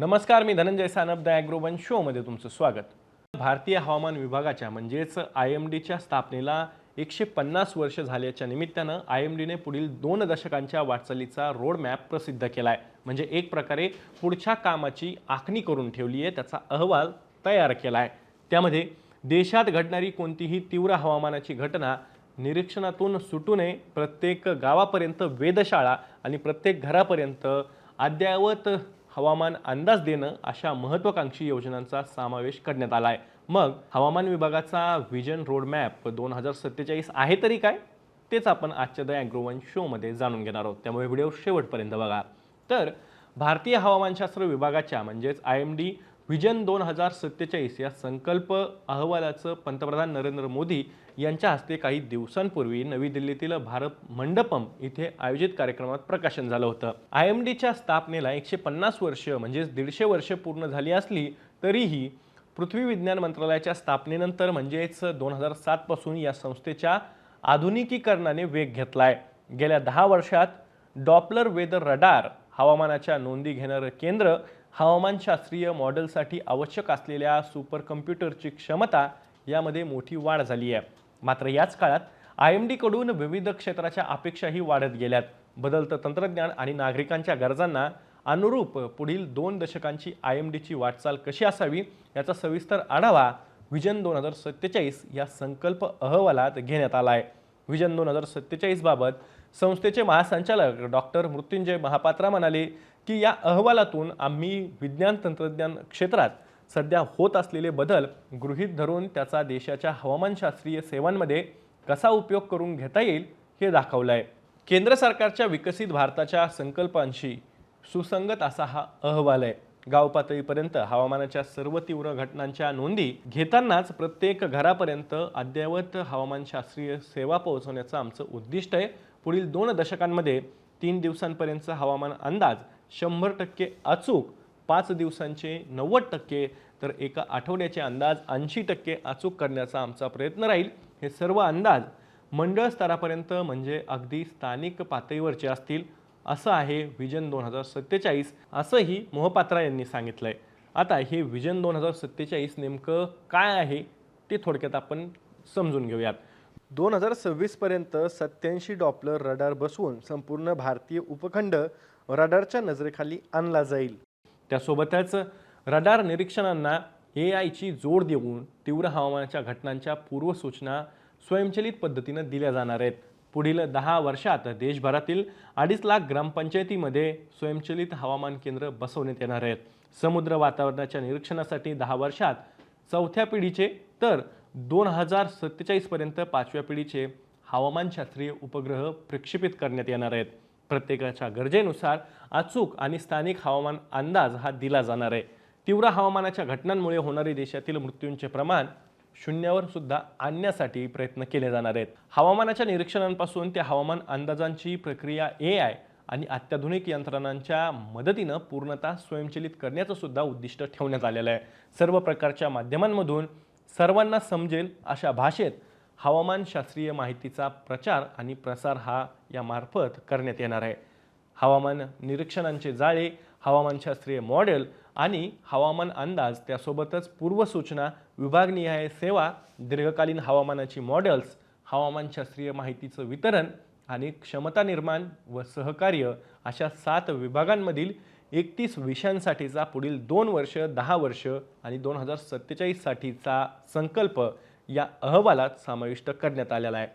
नमस्कार मी धनंजय सानप द ॲग्रोवन शोमध्ये तुमचं स्वागत. भारतीय हवामान विभागाच्या म्हणजेच आय एम डीच्या स्थापनेला एकशे पन्नास वर्ष झाल्याच्या निमित्तानं आय एम डीने पुढील दोन दशकांच्या वाटचालीचा रोड मॅप प्रसिद्ध केला आहे म्हणजे एक प्रकारे पुढच्या कामाची आखणी करून ठेवली आहे त्याचा अहवाल तयार केला आहे त्यामध्ये देशात घडणारी कोणतीही तीव्र हवामानाची घटना निरीक्षणातून सुटू नये प्रत्येक गावापर्यंत वेधशाळा आणि प्रत्येक घरापर्यंत अद्ययावत हवामान अंदाज देणं अशा महत्त्वाकांक्षी योजनांचा समावेश करण्यात आला आहे मग हवामान विभागाचा व्हिजन रोड मॅप दोन हजार सत्तेचाळीस आहे तरी काय? तेच आपण आजच्या द ॲग्रोवन शोमध्ये जाणून घेणार आहोत. त्यामुळे व्हिडिओ शेवटपर्यंत बघा. तर भारतीय हवामानशास्त्र विभागाच्या म्हणजेच आय एम डी व्हिजन दोन हजार सत्तेचाळीस या संकल्प अहवालाचं पंतप्रधान नरेंद्र मोदी यांच्या हस्ते काही दिवसांपूर्वी नवी दिल्लीतील भारत मंडपम इथे आयोजित कार्यक्रमात प्रकाशन झालं होतं. आय एम डीच्या स्थापनेला एकशे पन्नास वर्ष म्हणजेच दीडशे वर्ष पूर्ण झाली असली तरीही पृथ्वी विज्ञान मंत्रालयाच्या स्थापनेनंतर म्हणजेच दोन हजार सातपासून या संस्थेच्या आधुनिकीकरणाने वेग घेतलाय. गेल्या दहा वर्षात डॉपलर वेदर रडार हवामानाच्या नोंदी घेणारं केंद्र हवामानशास्त्रीय मॉडेलसाठी आवश्यक असलेल्या सुपर कम्प्युटरची क्षमता यामध्ये मोठी वाढ झाली आहे. मात्र याच काळात आय एम डीकडून विविध क्षेत्राच्या अपेक्षाही वाढत गेल्यात. बदलतं तंत्रज्ञान आणि नागरिकांच्या गरजांना अनुरूप पुढील दोन दशकांची आय एम डीची वाटचाल कशी असावी याचा सविस्तर आढावा विजन दोन हजार सत्तेचाळीस या संकल्प अहवालात घेण्यात आला आहे. विजन दोन हजार सत्तेचाळीसबाबत संस्थेचे महासंचालक डॉक्टर मृत्युंजय महापात्रा म्हणाले की या अहवालातून आम्ही विज्ञान तंत्रज्ञान क्षेत्रात सध्या होत असलेले बदल गृहीत धरून त्याचा देशाच्या हवामानशास्त्रीय सेवांमध्ये कसा उपयोग करून घेता येईल हे दाखवलं आहे केंद्र सरकारच्या विकसित भारताच्या संकल्पांशी सुसंगत असा हा अहवाल आहे. गाव पातळीपर्यंत हवामानाच्या सर्व तीव्र घटनांच्या नोंदी घेतानाच प्रत्येक घरापर्यंत अद्ययावत हवामानशास्त्रीय सेवा पोहोचवण्याचं आमचं उद्दिष्ट आहे. पुढील दोन दशकांमध्ये तीन दिवसांपर्यंतचा हवामान अंदाज शंभर टक्के अचूक पाच दिवसांचे नव्वद टक्के तर एका आठवड्याचे अंदाज ऐंशी टक्के अचूक करण्याचा आमचा प्रयत्न राहील. हे सर्व अंदाज मंडळ स्तरापर्यंत म्हणजे अगदी स्थानिक पातळीवरचे असतील असं आहे विजन दोन हजार सत्तेचाळीस असंही मोहपात्रा यांनी सांगितलं आहे आता हे विजन दोन हजार सत्तेचाळीस नेमकं काय आहे ते थोडक्यात आपण समजून घेऊयात. दोन हजार सव्वीसपर्यंत सत्याऐंशी डॉपलर रडार बसवून संपूर्ण भारतीय उपखंड रडारच्या नजरेखाली आणला जाईल. त्यासोबतच रडार निरीक्षणांना ए आयची जोड देऊन तीव्र हवामानाच्या घटनांच्या पूर्वसूचना स्वयंचलित पद्धतीनं दिल्या जाणार आहेत. पुढील दहा वर्षात देशभरातील अडीच लाख ग्रामपंचायतीमध्ये स्वयंचलित हवामान केंद्र बसवण्यात येणार आहेत. समुद्र वातावरणाच्या निरीक्षणासाठी दहा वर्षात चौथ्या पिढीचे तर दोन हजार सत्तेचाळीसपर्यंत पाचव्या पिढीचे हवामानशास्त्रीय उपग्रह प्रक्षेपित करण्यात येणार आहेत. प्रत्येकाच्या गरजेनुसार अचूक आणि स्थानिक हवामान अंदाज हा दिला जाणार आहे. तीव्र हवामानाच्या घटनांमुळे होणारे देशातील मृत्यूंचे प्रमाण शून्यावर सुद्धा आणण्यासाठी प्रयत्न केले जाणार आहेत. हवामानाच्या निरीक्षणांपासून ते हवामान अंदाजांची प्रक्रिया ए आय आणि अत्याधुनिक यंत्रणांच्या मदतीनं पूर्णतः स्वयंचलित करण्याचं सुद्धा उद्दिष्ट ठेवण्यात आलेलं आहे. सर्व प्रकारच्या माध्यमांमधून सर्वांना समजेल अशा भाषेत हवामानशास्त्रीय माहितीचा प्रचार आणि प्रसार हा यामार्फत करण्यात येणार आहे. हवामान निरीक्षणांचे जाळे हवामानशास्त्रीय मॉडेल आणि हवामान अंदाज त्यासोबतच पूर्वसूचना विभागनिहाय सेवा दीर्घकालीन हवामानाची मॉडेल्स हवामानशास्त्रीय माहितीचं वितरण आणि क्षमता निर्माण व सहकार्य अशा सात विभागांमधील एकतीस विषयांसाठीचा पुढील दोन वर्ष दहा वर्ष आणि दोन हजार सत्तेचाळीससाठीचा संकल्प या अहवालात समाविष्ट करण्यात आलेला आहे.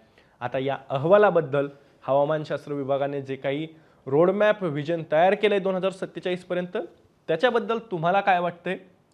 आता या अहवालाबद्दल हवामानशास्त्र विभागाने जे काही रोडमॅप व्हिजन तयार केलं आहे दोन हजार सत्तेचाळीसपर्यंत त्याच्याबद्दल तुम्हाला काय वाटतंय?